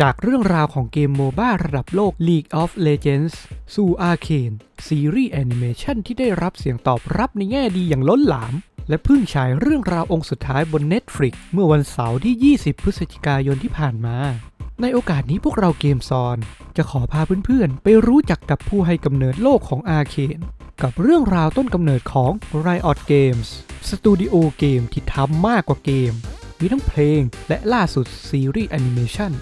จากเรื่องราวของเกมโมบ้าระดับโลก League of Legends สู่ Arcane ซีรีส์แอนิเมชันที่ได้รับเสียงตอบรับในแง่ดีอย่างล้นหลาม และเพิ่งฉายเรื่องราวองค์สุดท้ายบน Netflix เมื่อวันเสาร์ที่ 20 พฤศจิกายนที่ผ่านมา ในโอกาสนี้พวกเราเกมซอน จะขอพาเพื่อนๆ ไปรู้จักกับผู้ให้กำเนิดโลกของ Arcane กับเรื่องราวต้นกำเนิดของ Riot Games สตูดิโอเกมที่ทำมากกว่าเกม มีทั้งเพลงและล่าสุดซีรีส์แอนิเมชัน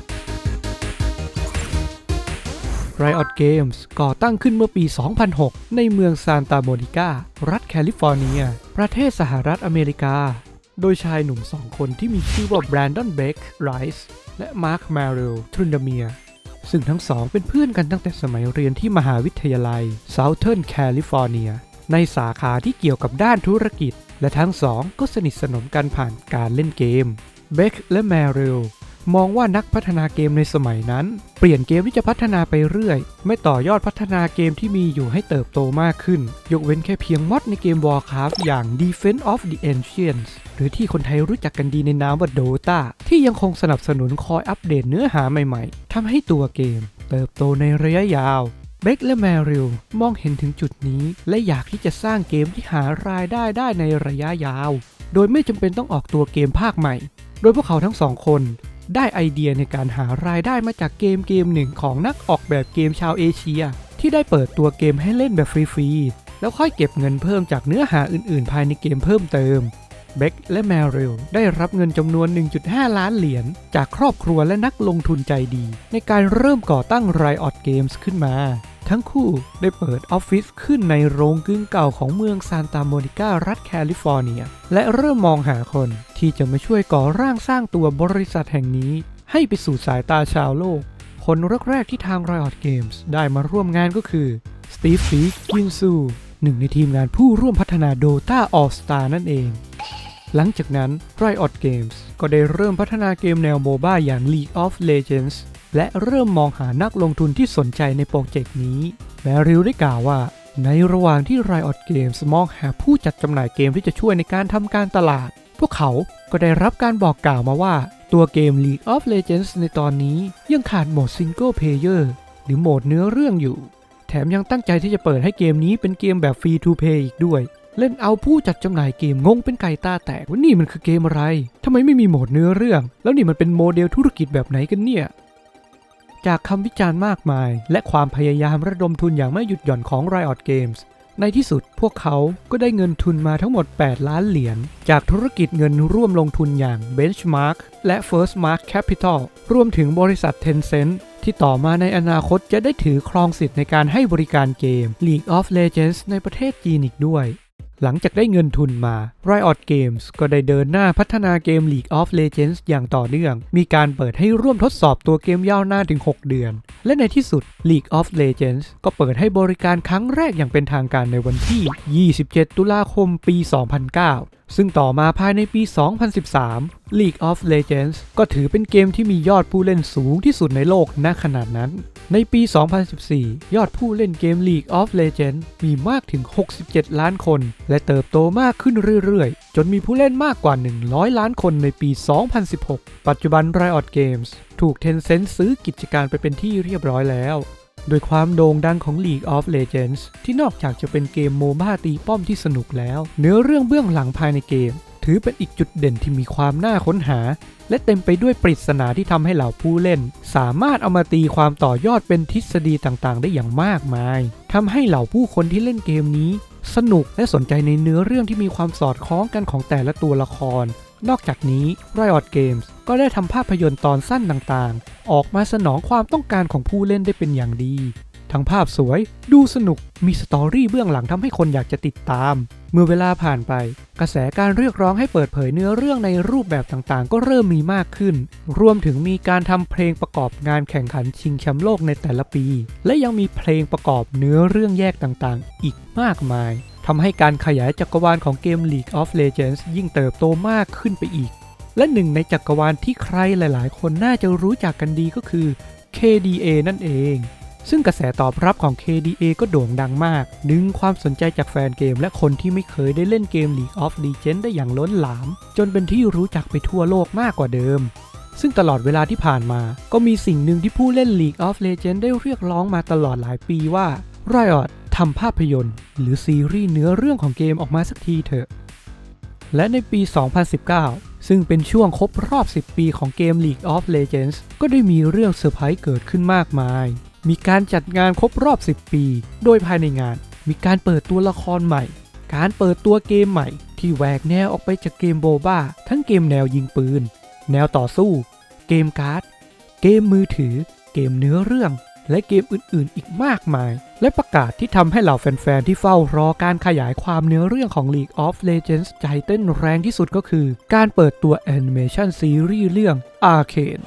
Riot Games ก่อตั้งขึ้นเมื่อปี 2006 ในเมืองซานตาโมนิกา รัฐแคลิฟอร์เนีย ประเทศสหรัฐอเมริกา โดยชายหนุ่มสองคนที่มีชื่อว่าแบรนดอนเบคไรส์และมาร์คมาริลทรุนดาเมียซึ่งทั้งสองเป็นเพื่อนกันตั้งแต่สมัยเรียนที่มหาวิทยาลัย Southern California ในสาขาที่เกี่ยวกับด้านธุรกิจ และทั้งสองก็สนิทสนมกันผ่านการเล่นเกม เบคและแมริล มองว่านักพัฒนาเกมในสมัยนั้น เปลี่ยนเกมที่จะพัฒนาไปเรื่อย ไม่ต่อยอดพัฒนาเกมที่มีอยู่ให้เติบโตมากขึ้น ยกเว้นแค่เพียงมอดในเกม Warcraft อย่าง Defense of the Ancients หรือที่คนไทยรู้จักกันดีในนามว่า Dota ที่ยังคงสนับสนุนคอยอัปเดตเนื้อหาใหม่ๆทำให้ตัวเกม เติบโตในระยะยาวเบคและแมริลมองเห็นถึงจุดนี้ และอยากที่จะสร้างเกมที่หารายได้ได้ในระยะยาว โดยไม่จำเป็นต้องออกตัวเกมภาคใหม่ โดยพวกเขาทั้งสองคน ได้ไอเดียในการหารายได้มาจากเกมเกมหนึ่งของนักออกแบบเกมชาวเอเชีย ที่ได้เปิดตัวเกมให้เล่นแบบฟรีๆ แล้วค่อยเก็บเงินเพิ่มจากเนื้อหาอื่นๆ ภายในเกมเพิ่มเติมเบคและแมริลได้รับเงินจำนวน 1.5 ล้านเหรียญจากครอบครัวและนักลงทุนใจดี ในการเริ่มก่อตั้งไรออดเกมส์ขึ้นมา ทั้งคู่ได้เปิดออฟฟิศขึ้นในโรงกึ่งเก่าของเมืองซานตาโมนิการัฐแคลิฟอร์เนีย และเริ่มมองหาคนที่จะมาช่วยก่อร่างสร้างตัวบริษัทแห่งนี้ ให้ไปสู่สายตาชาวโลก คนแรกๆที่ทาง Riot Games ได้มาร่วมงานก็คือสตีฟฟีกินซูหนึ่งในทีมงานผู้ร่วมพัฒนา Dota All Star นั่นเอง หลังจากนั้น Riot Games ก็ได้เริ่มพัฒนาเกมแนวโมบ้าอย่าง League of Legends และเริ่มมองหานักลงทุนที่สนใจในโปรเจกต์นี้ แมริลได้กล่าวว่า ในระหว่างที่ Riot Games มองหาผู้จัดจำหน่ายเกมที่จะช่วยในการทำการตลาด พวกเขาก็ได้รับการบอกกล่าวมาว่า ตัวเกม League of Legends ในตอนนี้ยังขาดโหมด Single Player หรือโหมดเนื้อเรื่องอยู่ แถมยังตั้งใจที่จะเปิดให้เกมนี้เป็นเกมแบบฟรีทูเพย์อีกด้วย เล่นเอาผู้จัดจำหน่ายเกมงงเป็นไก่ตาแตกว่านี่มันคือเกมอะไรทำไมไม่มีโหมดเนื้อเรื่อง แล้วนี่มันเป็นโมเดลธุรกิจแบบไหนกันเนี่ย จากคำวิจารณ์มากมาย และความพยายามระดมทุนอย่างไม่หยุดหย่อนของ Riot Games ในที่สุดพวกเขาก็ได้เงินทุนมาทั้งหมด 8 ล้านเหรียญ จากธุรกิจเงินร่วมลงทุนอย่าง Benchmark และ First Mark Capital รวมถึงบริษัท Tencent ที่ต่อมาในอนาคตจะได้ถือครองสิทธิ์ในการให้บริการเกม League of Legends ในประเทศจีนอีกด้วย หลังจากได้เงินทุนมา Riot Games ก็ได้เดินหน้าพัฒนาเกม League of Legends อย่างต่อเนื่อง มีการเปิดให้ร่วมทดสอบตัวเกมยาวนานถึง 6 เดือน และในที่สุด League of Legends ก็เปิดให้บริการครั้งแรกอย่างเป็นทางการในวันที่ 27 ตุลาคม ปี 2009 ซึ่งต่อมาภายในปี 2013 League of Legends ก็ถือเป็นเกมที่มียอดผู้เล่นสูงที่สุดในโลกณขนาดนั้น ในปี 2014 ยอดผู้เล่นเกม League of Legends มีมากถึง 67 ล้านคน และเติบโตมากขึ้นเรื่อยๆ จนมีผู้เล่นมากกว่า 100 ล้านคนในปี 2016 ปัจจุบัน Riot Games ถูก Tencent ซื้อกิจการไปเป็นที่เรียบร้อยแล้ว โดยความโด่งดังของ League of Legends ที่นอกจากจะเป็นเกมโมบ้าตีป้อมที่สนุกแล้ว เนื้อเรื่องเบื้องหลังภายในเกม ถือเป็นอีกจุดเด่นที่มีความน่าค้นหา และเต็มไปด้วยปริศนาที่ทำให้เหล่าผู้เล่น สามารถเอามาตีความต่อยอดเป็นทฤษฎีต่างๆ ได้อย่างมากมายทำให้เหล่าผู้คนที่เล่นเกมนี้ สนุกและสนใจในเนื้อเรื่องที่มีความสอดคล้องกันของแต่ละตัวละคร นอกจากนี้ Riot Games ก็ได้ทำภาพยนตร์ตอนสั้นต่างๆ ออกมาสนองความต้องการของผู้เล่นได้เป็นอย่างดี ทั้งภาพสวย ดูสนุก มีสตอรี่เบื้องหลังทำให้คนอยากจะติดตาม เมื่อเวลาผ่านไป กระแสการเรียกร้องให้เปิดเผยเนื้อเรื่องในรูปแบบต่างๆ ก็เริ่มมีมากขึ้น รวมถึงมีการทำเพลงประกอบงานแข่งขันชิงแชมป์โลกในแต่ละปี และยังมีเพลงประกอบเนื้อเรื่องแยกต่างๆ อีกมากมาย ทำให้การขยายจักรวาลของเกม League of Legends ยิ่งเติบโตมากขึ้นไปอีก และหนึ่งในจักรวาลที่ใครหลาย ๆ คนน่าจะรู้จักกันดีก็คือ KDA นั่นเอง ซึ่งกระแสตอบรับของ KDA ก็โด่งดังมาก ดึงความสนใจจากแฟนเกม และคนที่ไม่เคยได้เล่นเกม League of Legends ได้อย่างล้นหลาม จนเป็นที่รู้จักไปทั่วโลกมากกว่าเดิมซึ่งตลอดเวลาที่ผ่านมา ก็มีสิ่งหนึ่งที่ผู้เล่น League of Legends ได้เรียกร้องมาตลอดหลายปีว่า Riot ทำภาพยนตร์ หรือซีรีส์เนื้อเรื่องของเกมออกมาสักทีเถอะ และในปี 2019 ซึ่งเป็นช่วงครบรอบ 10 ปีของเกม League of Legends ก็ได้มีเรื่องเซอร์ไพรส์เกิดขึ้นมากมาย มีการจัดงานครบรอบ 10 ปี โดยภายในงาน มีการเปิดตัวละครใหม่ การเปิดตัวเกมใหม่ ที่แหวกแนวออกไปจากเกมโบบ้าทั้งเกมแนวยิงปืน แนวต่อสู้ เกมการ์ด เกมมือถือ เกมเนื้อเรื่อง และเกมอื่นๆ อีกมากมาย และประกาศที่ทำให้เหล่าแฟน ๆ ที่เฝ้ารอการขยายความเนื้อเรื่องของ League of Legends ใจเต้นแรงที่สุดก็คือ การเปิดตัวแอนิเมชันซีรีส์เรื่อง Arcane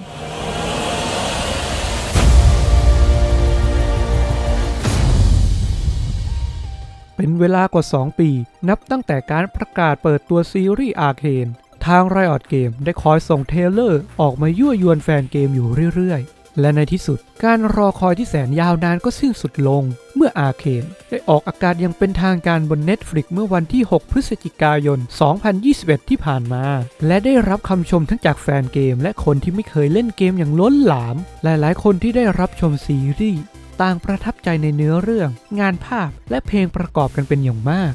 เป็นเวลากว่า 2 ปี นับตั้งแต่การประกาศเปิดตัวซีรีส์ Arcane ทาง Riot Game ได้คอยส่งเทเลอร์ออกมายั่วยวนแฟนเกมอยู่เรื่อยๆ และในที่สุดการรอคอยที่แสนยาวนานก็สิ้นสุดลง เมื่อ Arcane ได้ออกอากาศอยังเป็นทางการบน Netflix เมื่อวันที่ 6 พฤศจิกายน 2021 ที่ผ่านมา และได้รับคำชมทั้งจากแฟนเกม และคนที่ไม่เคยเล่นเกมอย่างล้นหลาม หลายๆ คนที่ได้รับชมซีรีส์ต่างประทับใจในเนื้อเรื่อง งานภาพและเพลงประกอบกันเป็นอย่างมาก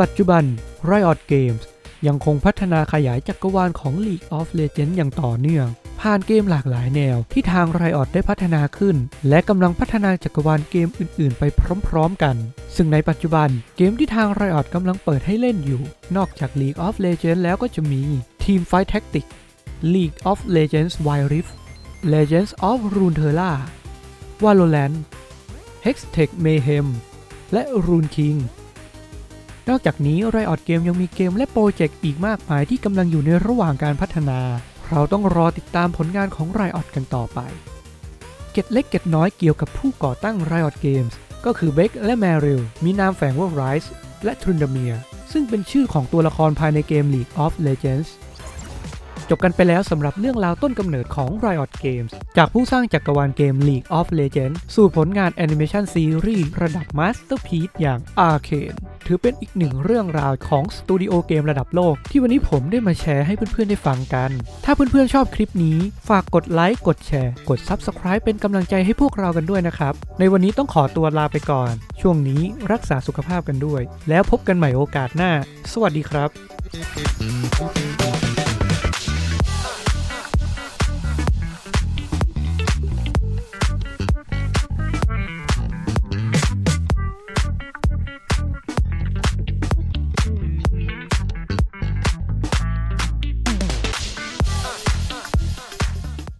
ปัจจุบัน Riot Games ยังคงพัฒนาขยายจักรวาลของ League of Legends อย่างต่อเนื่อง ผ่านเกมหลากหลายแนวที่ทาง Riot ได้พัฒนาขึ้น และกำลังพัฒนาจักรวาลเกมอื่น ๆ ไปพร้อม ๆ กัน ซึ่งในปัจจุบันเกมที่ทาง Riot กำลังเปิดให้เล่นอยู่ นอกจาก League of Legends แล้วก็จะมี Teamfight Tactics League of Legends Wild Rift Legends of Runeterra Valorant Hextech Mayhem และ Rune King นอกจากนี้ Riot Game ยังมีเกมและโปรเจกต์อีกมากมายที่กำลังอยู่ในระหว่างการพัฒนา เราต้องรอติดตามผลงานของ Riot กันต่อไป เก็ดเล็กเก็ดน้อยเกี่ยวกับผู้ก่อตั้ง Riot Games ก็คือเบคและแมริลมีนามแฝงว่า Rise และทรุนดาเมียซึ่งเป็นชื่อของตัวละครภายในเกม League of Legends จบกันไปแล้วสำหรับเรื่องราวต้นกำเนิดของ Riot Games จากผู้สร้างจักรวาลเกม League of Legends สู่ผลงานแอนิเมชันซีรีส์ระดับ Masterpiece อย่าง Arcane ถือเป็นอีกหนึ่งเรื่องราวของสตูดิโอเกมระดับโลก ที่วันนี้ผมได้มาแชร์ให้เพื่อนๆได้ฟังกัน ถ้าเพื่อนๆชอบคลิปนี้ ฝากกดไลค์ กดแชร์ กด Subscribe เป็นกำลังใจให้พวกเรากันด้วยนะครับ ในวันนี้ต้องขอตัวลาไปก่อน ช่วงนี้รักษาสุขภาพกันด้วย แล้วพบกันใหม่โอกาสหน้า สวัสดีครับ